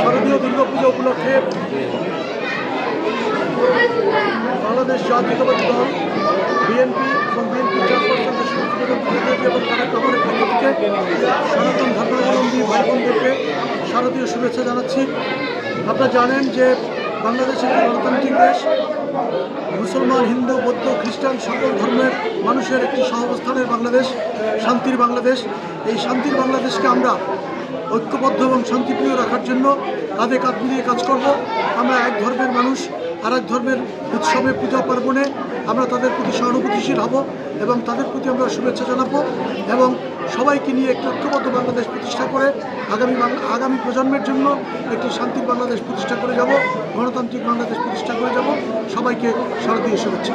শারদীয় দুর্গাপুজো উপলক্ষে বাংলাদেশ জাতীয়তাবাদী দল, বিএনপি এবং বিএনপি চেয়ারপারসন সুপ্রীম খালেদা এবং তারা কামারের পক্ষ থেকে সনাতন ধর্মাবলম্বী ভাই বোনদেরকে শারদীয় শুভেচ্ছা জানাচ্ছি। আপনারা জানেন যে বাংলাদেশ একটি গণতান্ত্রিক দেশ, মুসলমান, হিন্দু, বৌদ্ধ, খ্রিস্টান সকল ধর্মের মানুষের একটি সহাবস্থানের বাংলাদেশ, শান্তির বাংলাদেশ। এই শান্তির বাংলাদেশকে আমরা ঐক্যবদ্ধ এবং শান্তিপ্রিয় রাখার জন্য কাঁধে কাঁধ মিলিয়ে কাজ করব। আমরা এক ধর্মের মানুষ আর এক ধর্মের উৎসবে পূজা পার্বণে আমরা তাদের প্রতি সহানুভূতিশীল হব এবং তাদের প্রতি আমরা শুভেচ্ছা জানাব এবং সবাইকে নিয়ে একটি ঐক্যবদ্ধ বাংলাদেশ প্রতিষ্ঠা করে আগামী আগামী প্রজন্মের জন্য একটি শান্তির বাংলাদেশ প্রতিষ্ঠা করে যাব, গণতান্ত্রিক বাংলাদেশ প্রতিষ্ঠা করে যাব। সবাইকে শারদীয় শুভেচ্ছা।